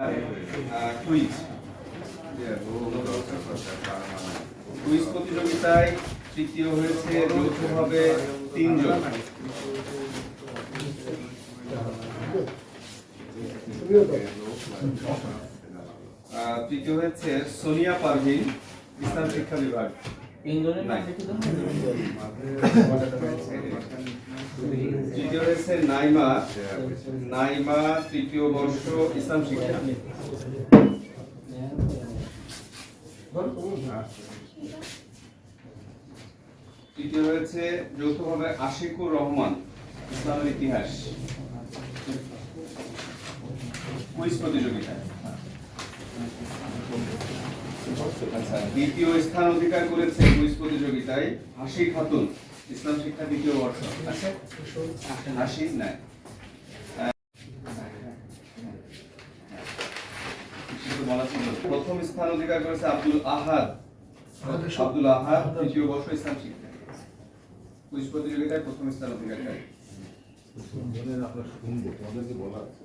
Quiz quiz প্রতিযোগিতায় তৃতীয় হয়েছে যৌথভাবে তিনজন। তৃতীয় হয়েছে সোনিয়া পারভিন ইসলাম শিক্ষা বিভাগ। তিনজনের হয়েছে নাইমা নাইমা তৃতীয় বর্ষ ইসলাম শিক্ষা। তৃতীয় হয়েছে যৌথভাবে আশিকুর রহমান ইসলামের ইতিহাস। কুইজ প্রতিযোগিতা। দ্বিতীয় স্থান অধিকার করেছে কুইজ প্রতিযোগিতায় হাসি খাতুন। ইসলাম শিক্ষা দ্বিতীয় বর্ষ। আছে নাই। কিছু বলা ছিল। প্রথম স্থান অধিকার করেছে আব্দুল আহাদ। আব্দুল আহাদ তৃতীয় বর্ষ ইসলাম শিক্ষা। কুইজ প্রতিযোগিতায় প্রথম স্থান অধিকারকারী আমরা শুনব, তোমাদেরকে বলা আছে।